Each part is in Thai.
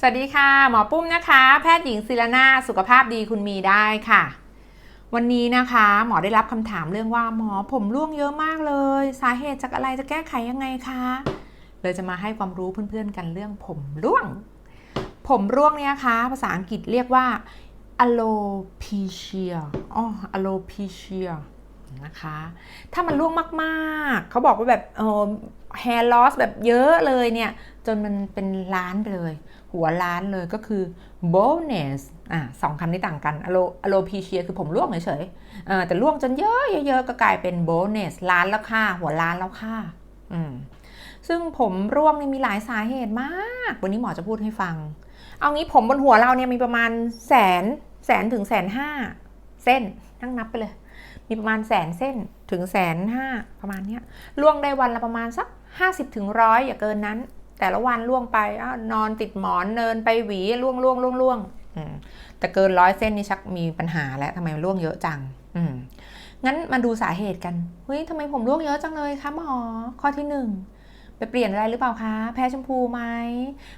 สวัสดีค่ะ หมอปุ้มนะคะ แพทย์หญิงศิรนาสุขภาพดีคุณมีได้ค่ะ วันนี้นะคะ หมอได้รับคำถามเรื่องว่าหมอผมร่วงเยอะมากเลย สาเหตุจากอะไรจะแก้ไขยังไงคะเลยจะมาให้ความรู้เพื่อนๆกันเรื่องผมร่วง ผมร่วงเนี่ยคะ ภาษาอังกฤษเรียกว่า alopecia อ๋อ alopecia นะคะถ้ามันร่วงมากๆ เขาบอกว่าแบบเออ hair loss แบบเยอะเลยเนี่ย จนมันเป็นล้านไปเลย หัวล้านเลยก็คือ baldness อะสองคำนี้ต่างกัน alo alopecia คือผมร่วงเฉยๆแต่ร่วงจนเยอะเยอะๆก็กลายเป็น baldness ล้านแล้วค่ะ หัวล้านแล้วค่ะอืมซึ่งผมร่วงเนี่ยมีหลายสาเหตุมาก วันนี้หมอจะพูดให้ฟัง เอางี้ผมบนหัวเราเนี่ยมีประมาณแสนแสนถึงแสนห้าเส้นนั่งนับไปเลย มีประมาณแสนเส้นถึงแสนห้าประมาณเนี้ยล่วงได้วันละประมาณสัก 50ถึงร้อยอย่าเกินนั้น แต่ละวันล่วงไปอ้าวนอนติดหมอนเนินไปหวีล่วงล่วงล่วงล่วงอืมแต่เกินร้อยเส้นนี่ชักมีปัญหาแล้วทำไมมันล่วงเยอะจัง อืมงั้นมาดูสาเหตุกันเฮ้ยทำไมผมร่วงเยอะจังเลยคะหมอข้อที่หนึ่งไปเปลี่ยนอะไรหรือเปล่าคะ แพ้ชมพูไหม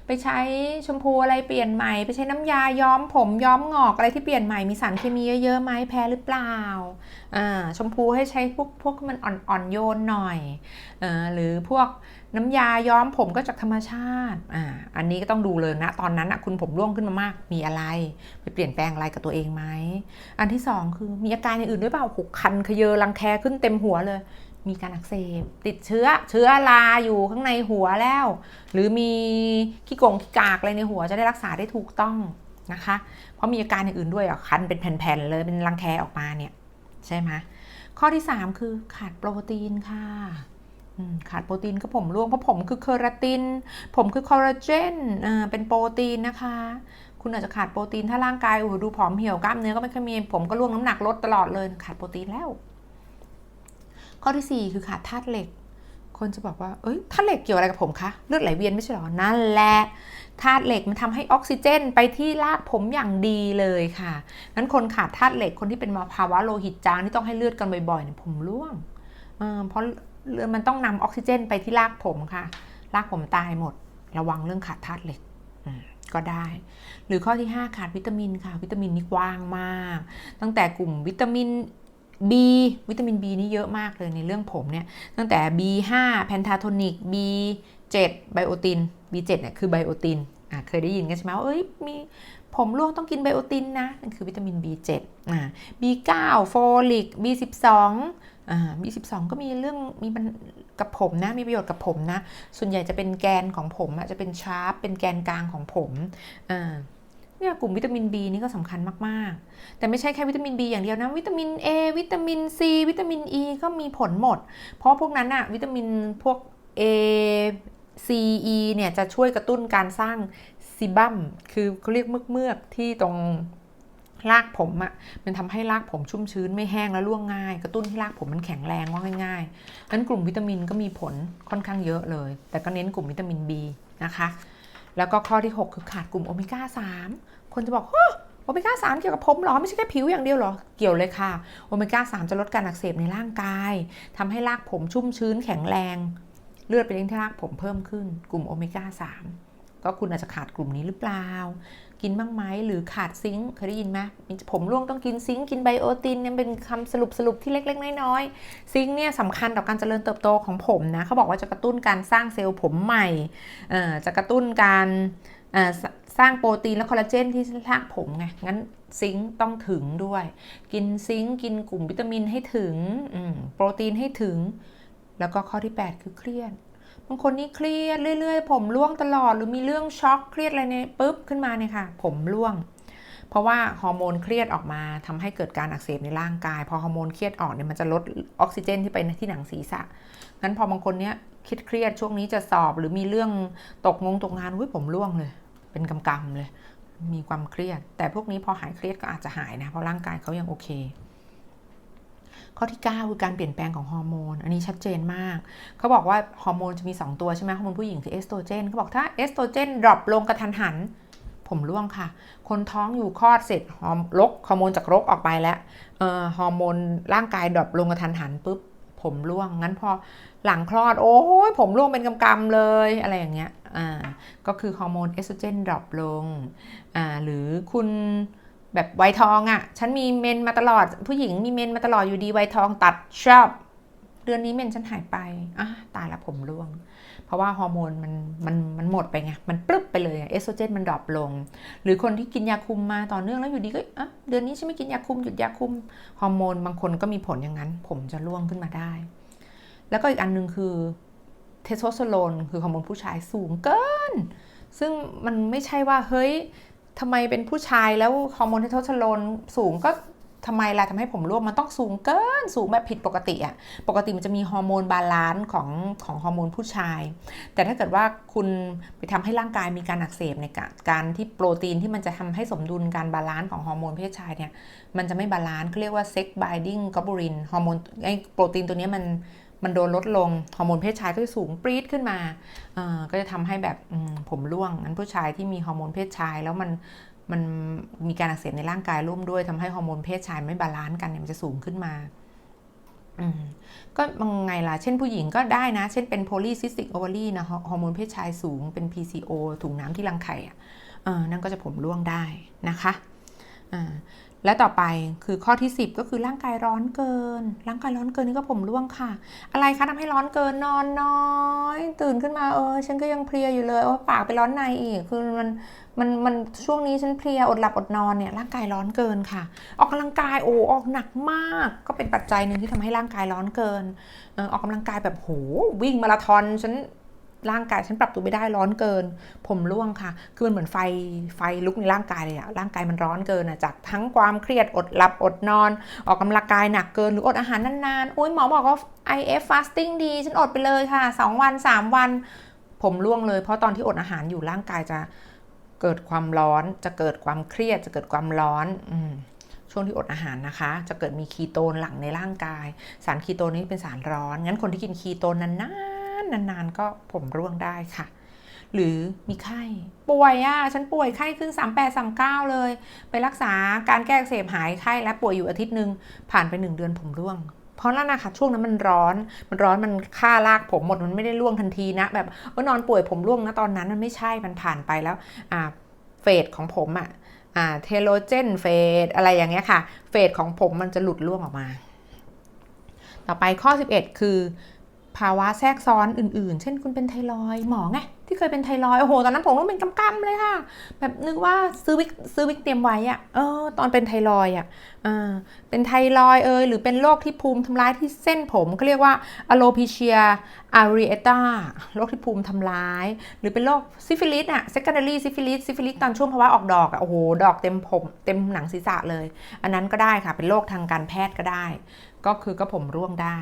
ไปใช้ชมพูอะไรเปลี่ยนใหม่ ไปใช้น้ำยาย้อมผมย้อมงอกอะไรที่เปลี่ยนใหม่มีสารเคมีเยอะๆไหมแพ้หรือเปล่าอ่าชมพูให้ใช้พวกพวกมันอ่อนๆโยนหน่อยอ่าหรือพวกน้ำยาย้อมผมก็จากธรรมชาติอ่าอันนี้ก็ต้องดูเลยนะ ตอนนั้นอะคุณผมร่วงขึ้นมามาก มีอะไร ไปเปลี่ยนแปลงอะไรกับตัวเองไหม อันที่สองคือมีอาการอย่างอื่นด้วยเปล่าหกคันขยเยอรังแคขึ้นเต็มหัวเลย มีการอักเสบ ติดเชื้อ เชื้อราอยู่ข้างในหัวแล้ว หรือมีขี้กงขี้กากอะไรในหัวจะได้รักษาได้ถูกต้องนะคะ เพราะมีอาการอย่างอื่นด้วยอะคันเป็นแผ่นๆเลยเป็นรังแคออกมาเนี่ยใช่ไหมข้อที่ 3 คือขาดโปรตีนค่ะ ขาดโปรตีนก็ผมร่วงเพราะผมคือเคอราติน ผมคือคอลลาเจนเป็นโปรตีนนะคะ คุณอาจจะขาดโปรตีนถ้าร่างกายโอ้โหดูผอมเหี่ยวกล้ามเนื้อก็ไม่ค่อยมีผมก็ร่วงน้ำหนักลดตลอดเลยขาดโปรตีนแล้ว ข้อที่ 4 คือขาดธาตุเหล็ก คนจะบอกว่า เอ้ยธาตุเหล็กเกี่ยวอะไรกับผมคะเลือดไหลเวียนไม่ใช่หรอนั่นแหละธาตุเหล็กมันทำให้ออกซิเจนไปที่รากผมอย่างดีเลยค่ะงั้นคนขาดธาตุเหล็กคนที่เป็นภาวะโลหิตจางที่ต้องให้เลือดกันบ่อยๆเนี่ยผมร่วงเพราะ มันต้องนำออกซิเจนไปที่รากผมค่ะ รากผมตายหมด ระวังเรื่องขาดธาตุเหล็กก็ได้ หรือข้อที่ 5 ขาดวิตามินค่ะ วิตามินนี่กว้างมาก ตั้งแต่กลุ่มวิตามิน B วิตามิน B นี่เยอะมากเลยในเรื่องผมเนี่ย ตั้งแต่ B5 แพนทาโทนิก B7 ไบโอติน B7 เนี่ยคือไบโอตินอะเคยได้ยินกันใช่ไหมว่าเอ้ยมีผมร่วงต้องกินไบโอตินนะนั่นคือวิตามิน B7 อ่า B9 โฟลิก B12 อ่า B12 ก็มีเรื่องมีกับผมนะ มีประโยชน์กับผมนะ ส่วนใหญ่จะเป็นแกนของผมอะจะเป็นชาร์ปเป็นแกนกลางของผมอ่าเนี่ยกลุ่มวิตามิน B นี่ก็สำคัญมาก ๆ แต่ไม่ใช่แค่วิตามิน B อย่างเดียวนะ วิตามิน A วิตามิน C วิตามิน E ก็มีผลหมด เพราะพวกนั้นอะวิตามินพวก A C E เนี่ยจะช่วยกระตุ้นการสร้างซีบัมคือเขาเรียกเมือกเมือกๆที่ตรง รากผมอะมันทำให้รากผมชุ่มชื้นไม่แห้งและร่วงง่าย กระตุ้นให้รากผมมันแข็งแรงว่าง่ายๆนั้นกลุ่มวิตามินก็มีผลค่อนข้างเยอะเลย แต่ก็เน้นกลุ่มวิตามิน B นะคะ แล้วก็ข้อที่ 6 คือขาดกลุ่มโอเมก้า 3 คนจะบอกโอเมก้า3เกี่ยวกับผมหรอ ไม่ใช่แค่ผิวอย่างเดียวหรอ เกี่ยวเลยค่ะ โอเมก้า3จะลดการอักเสบในร่างกายทำให้รากผมชุ่มชื้นแข็งแรง เลือดไปเลี้ยงที่รากผมเพิ่มขึ้น กลุ่มโอเมก้า3ก็คุณอาจจะขาดกลุ่มนี้หรือเปล่า กินบ้างไหมหรือขาดซิงค์เคยได้ยินไหมผมร่วงต้องกินซิงค์กินไบโอตินเนี่ยเป็นคำสรุปสรุปที่เล็ก ๆ น้อยๆซิงค์เนี่ยสำคัญต่อการเจริญเติบโตของผมนะเขาบอกว่าจะกระตุ้นการสร้างเซลล์ผมใหม่จะกระตุ้นการสร้างโปรตีนและคอลลาเจนที่รากผมไงงั้นซิงค์ต้องถึงด้วย กินซิงค์กินกลุ่มวิตามินให้ถึงโปรตีนให้ถึง แล้วก็ข้อที่ 8 คือเครียด บางคนนี่เครียดเรื่อย ๆ ผมร่วงตลอดหรือมีเรื่องช็อกเครียดอะไรเนี่ยปุ๊บขึ้นมาเนี่ยค่ะ ผมร่วง เพราะว่าฮอร์โมนเครียดออกมาทำให้เกิดการอักเสบในร่างกาย พอฮอร์โมนเครียดออกเนี่ยมันจะลดออกซิเจนที่ไปที่หนังศีรษะงั้นพอบางคนเนี้ยคิดเครียดช่วงนี้จะสอบหรือมีเรื่องตกงงตกงานอุ้ยผมร่วงเลย เป็นกำกำเลย มีความเครียด แต่พวกนี้พอหายเครียดก็อาจจะหายนะเพราะร่างกายเขายังโอเค ข้อที่ 9 คือการเปลี่ยนแปลงของฮอร์โมน อันนี้ชัดเจนมาก เขาบอกว่าฮอร์โมนจะมี 2 ตัวใช่ไหมฮอร์โมนผู้หญิงคือเอสโตรเจนเขาบอกถ้าเอสโตรเจนดรอปลงกระทันหัน ผมร่วงค่ะ คนท้องอยู่คลอดเสร็จฮอร์ลกฮอร์โมนจากรกออกไปแล้วฮอร์โมนร่างกายดรอปลงกระทันหันปุ๊บผมร่วง งั้นพอหลังคลอด โอ้ยผมร่วงเป็นกำๆเลยอะไรอย่างเงี้ย อ่า ก็คือฮอร์โมนเอสโตรเจนดรอปลง อ่า หรือคุณ แบบไวทองอะ่ะ ฉันมีเมนมาตลอด ผู้หญิงมีเมนมาตลอดอยู่ดีไวทองตัดชอบเดือนนี้เมนฉันหายไปอะตายละผมร่วง เพราะว่าฮอร์โมนมันมันมันหมดไปไง มันปลึบไปเลยเอสโตรเจนมันดรอปลง หรือคนที่กินยาคุมมาต่อเนื่องแล้วอยู่ดีก็อะเดือนนี้ฉันไม่กินยาคุมหยุดยาคุมฮอร์โมนบางคนก็มีผลอย่างนั้น ผมจะร่วงขึ้นมาได้ แล้วก็อีกอันหนึงคือเทสโทสเตอโรนคือฮอร์โมนผู้ชายสูงเกิน ซึ่งมันไม่ใช่ว่าเฮ้ย ทำไมเป็นผู้ชายแล้วฮอร์โมนเทสโทสเตอโรนสูงก็ทำไมล่ะทำให้ผมร่วงมันต้องสูงเกินสูงแบบผิดปกติอะปกติมันจะมีฮอร์โมนบาลานซ์ของของฮอร์โมนผู้ชาย แต่ถ้าเกิดว่าคุณไปทำให้ร่างกายมีการอักเสบในการการที่โปรตีนที่มันจะทำให้สมดุลการบาลานซ์ของฮอร์โมนเพศชายเนี่ยมันจะไม่บาลานซ์เขาเรียกว่าเซ็กบายดิ้งก b บูรินฮอร์โมนไอโปรตีนตัวเนี้ยมัน มันโดนลดลงฮอร์โมนเพศชายก็จะสูงปรี๊ดขึ้นมา ก็จะทำให้แบบผมร่วงงั้นผู้ชายที่มีฮอร์โมนเพศชายแล้วมันมันมีการอักเสบในร่างกายร่วมด้วยทำให้ฮอร์โมนเพศชายไม่บาลานซ์กันเนี่ยมันจะสูงขึ้นมาอืมก็บางไงล่ะ เช่นผู้หญิงก็ได้นะ เช่นเป็นโพลีซิสติกโอเวอรี่นะฮอร์โมนเพศชายสูงเป็น PCO ถุงน้ำที่รังไข่อะนั่นก็จะผมร่วงได้นะคะ และต่อไปคือข้อที่ 10 ก็คือร่างกายร้อนเกิน ร่างกายร้อนเกินนี่ก็ผมร่วงค่ะ อะไรคะทำให้ร้อนเกินนอนน้อย ตื่นขึ้นมาเออ ฉันก็ยังเพลียอยู่เลยโอ้ปากไปร้อนในอีก คือมันมันมันช่วงนี้ฉันเพลียอดหลับอดนอนเนี่ยร่างกายร้อนเกินค่ะ ออกกำลังกายโอ้ออกหนักมาก ก็เป็นปัจจัยหนึ่งที่ทำให้ร่างกายร้อนเกินออออกกำลังกายแบบโหวิ่งมาราธอนฉัน ร่างกายฉันปรับตัวไม่ได้ร้อนเกิน ผมร่วงค่ะ คือมันเหมือนไฟไฟลุกในร่างกายเลยอะร่างกายมันร้อนเกินอะจากทั้งความเครียดอดหลับอดนอน ออกกำลังกายหนักเกินหรืออดอาหารนานๆโอ้ยหมอบอกว่า IF fasting ดี ฉันอดไปเลยค่ะ 2 วัน 3 วัน ผมร่วงเลย เพราะตอนที่อดอาหารอยู่ร่างกายจะเกิดความร้อน จะเกิดความเครียด จะเกิดความร้อนอช่วงที่อดอาหารนะคะ จะเกิดมีคีโตนหลังในร่างกาย สารคีโตนนี้เป็นสารร้อน งั้นคนที่กินคีโตนนาน ๆนานๆ ก็ผมร่วงได้ค่ะ หรือมีไข้ป่วยอะ่ะฉันป่วยไข้ขึ้น 38 39 เลย ไปรักษาการแก้เสบหายไข้และป่วยอยู่อาทิตย์หนึ่งผ่านไป 1 เดือนผมร่วงเพราะนั่นนะคะช่วงนั้นมันร้อน มันร้อนมันฆ่าลากผมหมดมันไม่ได้ร่วงทันทีนะ แบบว่านอนป่วยผมร่วงนะตอนนั้นมันไม่ใช่มันผ่านไปแล้วอ่าเฟสของผมอะอ่าเทโลเจนเฟสอะไรอย่างเงี้ยค่ะ เฟสของผมมันจะหลุดร่วงออกมา ต่อไปข้อ 11 คือ ภาวะแทรกซ้อนอื่นๆ เช่นคุณเป็นไทรอยด์หมอไงที่เคยเป็นไทรอยด์โอ้โหตอนนั้นผมต้องเป็นกำๆเลยค่ะ แบบนึกว่าซื้อวิกซื้อวิกเตรียมไว้อะเออตอนเป็นไทรอยด์อะอ่าเป็นไทรอยด์เอยหรือเป็นโรคที่ภูมิทำร้ายที่เส้นผมเขาเรียกว่า alopecia areata โรคที่ภูมิทำร้าย หรือเป็นโรคซิฟิลิสอะ secondary ซิฟิลิสซิฟิลิสตอนช่วงภาวะออกดอกอะโอ้โหดอกเต็มผม เต็มหนังศีรษะเลย อันนั้นก็ได้ค่ะเป็นโรคทางการแพทย์ก็ได้ ก็คือก็ผมร่วงได้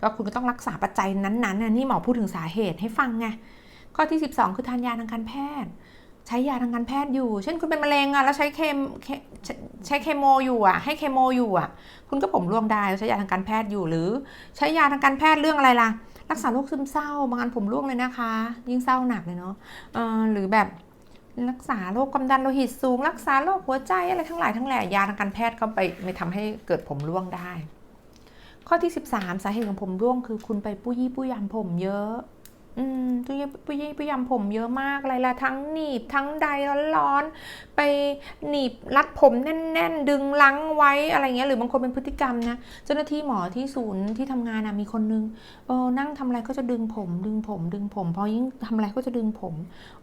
ก็คุณก็ต้องรักษาปัจจัยนั้นๆนี่หมอพูดถึงสาเหตุให้ฟังไงข้อที่ 12 คือทานยาทางการแพทย์ ใช้ยาทางการแพทย์อยู่ เช่นคุณเป็นมะเร็งอะแล้วใช้เคมใช้เคโมอยู่อะให้เคโมอยู่อะคุณก็ผมร่วงได้ใช้ยาทางการแพทย์อยู่หรือ ใช้ยาทางการแพทย์เรื่องอะไรล่ะ รักษาโรคซึมเศร้าบางอันผมร่วงเลยนะคะ ยิ่งเศร้าหนักเลยเนาะหรือแบบรักษาโรคความดันโลหิตสูง รักษาโรคหัวใจอะไรทั้งหลายทั้งแหล่ยาทางการแพทย์ก็ไปไม่ทำให้เกิดผมร่วงได้ ข้อที่ 13 สาเหตุของผมร่วงคือคุณไปปุ้ยี่ปุ้ยำผมเยอะอืมปุ้ยี่ปุ้ยี่ปุ้ยำผมเยอะมากอะไรละทั้งหนีบทั้งใดร้อนๆไปหนีบรัดผมแน่น ๆ ดึงลังไว้อะไรเงี้ยหรือบางคนเป็นพฤติกรรมนะเจ้าหน้าที่หมอที่ศูนย์ที่ทำงานนะมีคนนึงเออนั่งทำอะไรก็จะดึงผม ดึงผม ดึงผมพอยิ่งทำอะไรก็จะดึงผม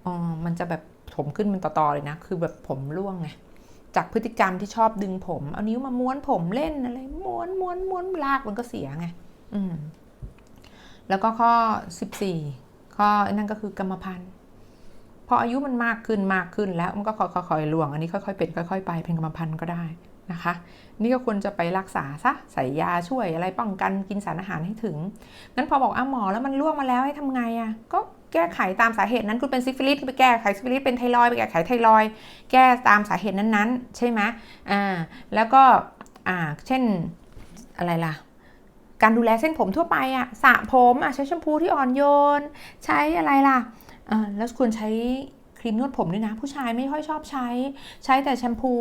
อ๋อมันจะแบบผมขึ้นเป็นต่อๆเลยนะ คือแบบผมร่วงไง จากพฤติกรรมที่ชอบดึงผม เอานิ้วมาม้วนผมเล่นอะไรม้วนม้วนม้วนลากมันก็เสียไงอืมแล้วก็ข้อ 14 ข้อนั่นก็คือกรรมพันธุ์พออายุมันมากขึ้นมากขึ้นแล้วมันก็ค่อยๆลวง อันนี้ค่อยๆเป็นค่อยๆไปเป็นกรรมพันธุ์ก็ได้นะคะ นี่ก็ควรจะไปรักษาซะใส่ยาช่วยอะไรป้องกันกินสารอาหารให้ถึงงั้นพอบอกอ้าหมอแล้วมันล่วงมาแล้วให้ทำไงอะ่ะก็ แก้ไขตามสาเหตุนั้นคุณเป็นซิฟิลิสไปแก้ไขซิฟิลิสเป็นไทรอยไปแก้ไขไทรอยแก้ตามสาเหตุนั้นๆ ใช่ไหมอ่าแล้วก็อ่าเช่นอะไรล่ะการดูแลเส้นผมทั่วไปอะสระผมอะใช้แชมพูที่อ่อนโยน ใช้อะไรล่ะอ่าแล้วควรใช้ครีมนวดผมด้วยนะ ผู้ชายไม่ค่อยชอบใช้ ใช้แต่แชมพู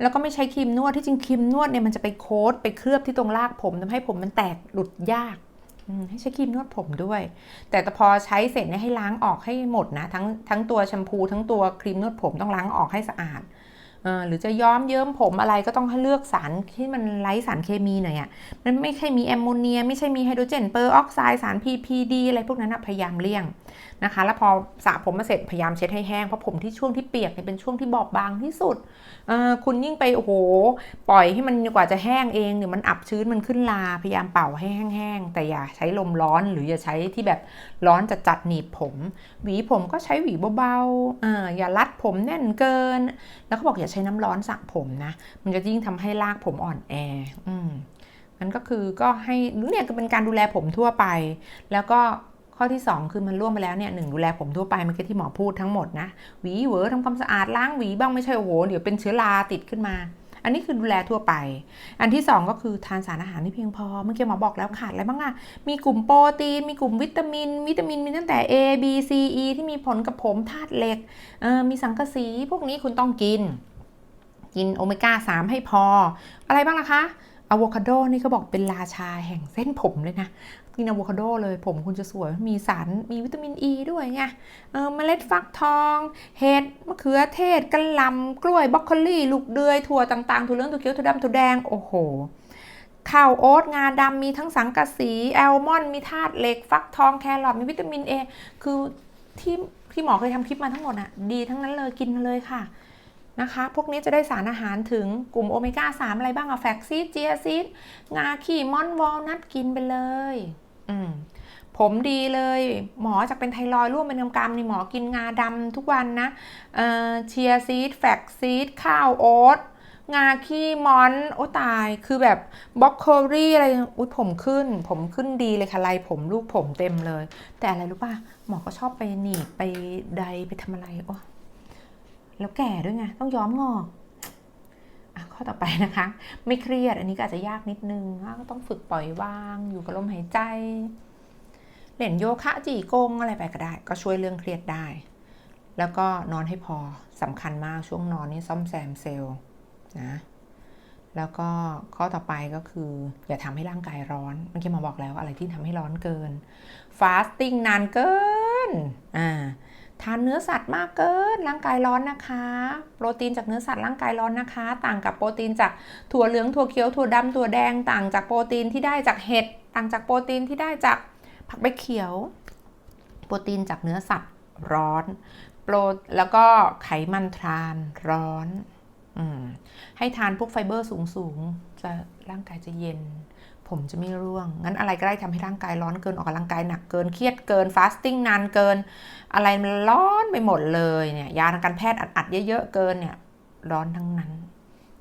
แล้วก็ไม่ใช้ครีมนวดที่จริงครีมนวดเนี่ยมันจะไปโค้ดไปเคลือบที่ตรงรากผมทำให้ผมมันแตกหลุดยาก ให้ใช้ครีมนวดผมด้วย แต่พอใช้เสร็จเนี่ยให้ล้างออกให้หมดนะ ทั้งทั้งตัวแชมพูทั้งตัวครีมนวดผมต้องล้างออกให้สะอาด หรือจะย้อมเยิ้มผมอะไรก็ต้องเลือกสารที่มันไร้สารเคมีหน่อยอะ่ะมันไม่ใช่มีแอมโมเนีย ไม่ใช่มีไฮโดรเจนเปอร์ออกไซด์สาร PPD อะไรพวกนั้นนะพยายามเลี่ยงนะคะ แล้วพอสระผมมาเสร็จพยายามเช็ดให้แห้งเพราะผมที่ช่วงที่เปียกเนี่ยเป็นช่วงที่บอบบางที่สุดคุณยิ่งไปโอ้โหปล่อยให้มันกว่าจะแห้งเองเดี๋ยมันอับชื้นมันขึ้นลาพยายามเป่าให้แห้งๆแต่อย่าใช้ลมร้อนหรืออย่าใช้ที่แบบร้อนจัดจัดๆหนีบผม หวีผมก็ใช้หวีเบาๆออย่ารัดผมแน่นเกิน แล้วเขาบอกอย่าใช้้น้ำร้อนสระผมนะ มันจะยิ่งทำให้รากผมอ่อนแอ อืมมันก็คือก็ให้เนี่ยก็เป็นการดูแลผมทั่วไป แล้วก็ข้อที่ 2 คือมันร่วมไปแล้วเนี่ยหนึ่งดูแลผมทั่วไปเมื่อกี้ที่หมอพูดทั้งหมดนะ หวีเหวอทำความสะอาดล้างหวีบ้างไม่ใช่โอ้โหเดี๋ยวเป็นเชื้อราติดขึ้นมา อันนี้คือดูแลทั่วไป อันที่ 2 ก็คือทานสารอาหารที่เพียงพอ เมื่อกี้หมอบอกแล้วขาดอะไรบ้างอะมีกลุ่มโปรตีน มีกลุ่มวิตามิน วิตามินมีตั้งแต่ A B C E ที่มีผลกับผมธาตุเหล็กมีสังกะสีพวกนี้คุณต้องกิน กินโอเมก้า 3 ให้พอ อะไรบ้างล่ะคะอะโวคาโดนี่เขาบอกเป็นราชาแห่งเส้นผมเลยนะกินอะโวคาโดเลยผมคุณจะสวยมีสารมีวิตามินอ e ีด้วยไงเออเมล็ดฟักทอง เห็ดมะเขือเทศกระลำกล้วยบรอกโคลีลูกเดือยถั่วต่างๆถั่วเหลืองถั่วเขียวถั่วดำถั่วแดงโอ้โหข้าวโอ๊ตงาดำมีทั้งสังกะสีแอลมอนด์มีธาตุเหล็ก ฟักทองแครอทมีวิตามินเอคือที่ที่หมอเคยทำคลิปมาทั้งหมดอะดีทั้งนั้นเลยกินเลยค่ะ นะคะ พวกนี้จะได้สารอาหารถึงกลุ่มโอเมก้า 3 อะไรบ้างอะแฟกซีดเจียซีดงาขี่มอนวอลนัทกินไปเลย อืมผมดีเลย หมอจากเป็นไทรอยด์ร่วมเป็นกำกำนี่หมอกินงาดำทุกวันนะเอ่อเชียซีดแฟกซีดข้าวโอ๊ตงาขี้มอน โอ้ตาย คือแบบบล็อกโคลี่อะไร อุ้ยผมขึ้น ผมขึ้นดีเลยค่ะลายผมลูกผมเต็มเลย แต่อะไรรู้ป่ะ หมอก็ชอบไปหนีบไปใดไปทำอะไรโอ้ แล้วแก่ด้วยไงต้องย้อมงอกอข้อต่อไปนะคะ ไม่เครียดอันนี้ก็อาจจะยากนิดนึงก็ต้องฝึกปล่อยวาง อยู่กับลมหายใจเล่นโยคะจีกงอะไรไปก็ได้ ก็ช่วยเรื่องเครียดได้ แล้วก็นอนให้พอสำคัญมากช่วงนอนนี่ซ่อมแซมเซลล์นะแล้วก็ข้อต่อไปก็คือ อย่าทำให้ร่างกายร้อนเมื่อกี้มาบอกแล้วอะไรที่ทำให้ร้อนเกินฟาสติ้งนานเกินอ่า ทานเนื้อสัตว์มากเกินร่างกายร้อนนะคะ โปรตีนจากเนื้อสัตว์ร่างกายร้อนนะคะ ต่างกับโปรตีนจากถั่วเหลืองถั่วเขียวถั่วดำถั่วแดง ต่างจากโปรตีนที่ได้จากเห็ดต่างจากโปรตีนที่ได้จากผักใบเขียว โปรตีนจากเนื้อสัตว์ร้อนโปรแล้วก็ไขมันทรานร้อนอมให้ทานพวกไฟเบอร์สูงๆจะร่างกายจะเย็น ผมจะไม่ร่วง งั้นอะไรก็ได้ทำให้ร่างกายร้อนเกินออกกำลังกายหนักเกิน เครียดเกินฟาสติ้งนานเกิน อะไรมันร้อนไปหมดเลยเนี่ยยาทางการแพทย์อัดๆเยอะๆเกินเนี่ยร้อนทั้งนั้น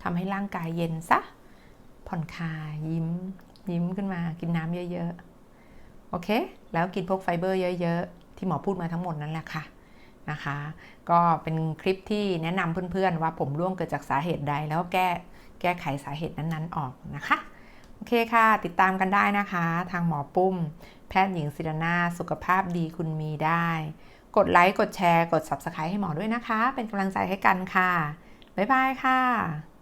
ทำให้ร่างกายเย็นซะผ่อนคลายยิ้ม ยิ้มขึ้นมากินน้ำเยอะๆโอเค แล้วกินพวกไฟเบอร์เยอะ ๆ ที่หมอพูดมาทั้งหมดนั่นแหละค่ะนะคะ ก็เป็นคลิปที่แนะนำเพื่อนๆว่าผมร่วงเกิดจากสาเหตุใด แล้วแก้แก้ไขสาเหตุนั้นๆออกนะคะ โอเคค่ะ ติดตามกันได้นะคะ ทางหมอปุ้ม แพทย์หญิงศิรนาสุขภาพดีคุณมีได้ กดไลค์ กดแชร์ กด Subscribe ให้หมอด้วยนะคะ เป็นกำลังใจให้กันค่ะ บ๊ายบายค่ะ